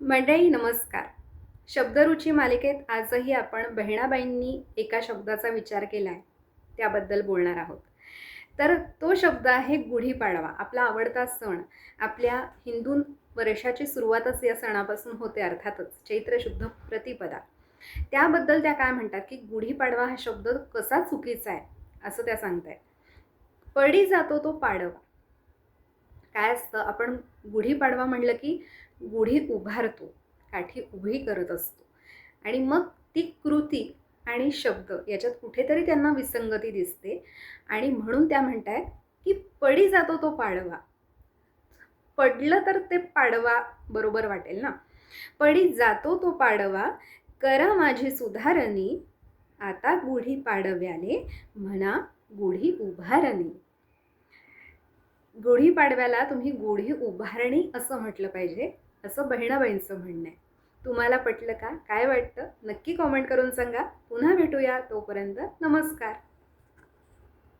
मंडळी नमस्कार. शब्दरुची मालिकेत आजही आपण बहिणाबाईंनी एका शब्दाचा विचार केला आहे त्याबद्दल बोलणार आहोत. तर तो शब्द आहे गुढीपाडवा आपला आवडता सण. आपल्या हिंदू वर्षाची सुरुवातच या सणापासून होते अर्थातच चैत्र शुद्ध प्रतिपदा. त्याबद्दल त्या काय म्हणतात की गुढीपाडवा हा शब्द कसा चुकीचा आहे असं त्या सांगतायत. पडी जातो तो पाडवा. काय असतं? आपण गुढीपाडवा म्हणलं की गुढी उभारतो काठी उभी करत असतो. आणि मग ती कृती आणि शब्द याच्यात कुठेतरी त्यांना विसंगती दिसते. आणि म्हणून त्या म्हणत आहेत की पडी जातो तो पाडवा. पडलं तर ते पाडवा बरोबर वाटेल ना? पडी जातो तो पाडवा करा माझी सुधारणी आता गुढी पाडव्याने म्हणा गुढी उभारणी. गुढीपाडव्याला तुम्ही गुढी उभारणी असं म्हटलं पाहिजे असं बहिणाबाईंचं म्हणणं आहे. तुम्हाला पटलं का? काय वाटतं? नक्की कॉमेंट करून सांगा. पुन्हा भेटूया तोपर्यंत नमस्कार.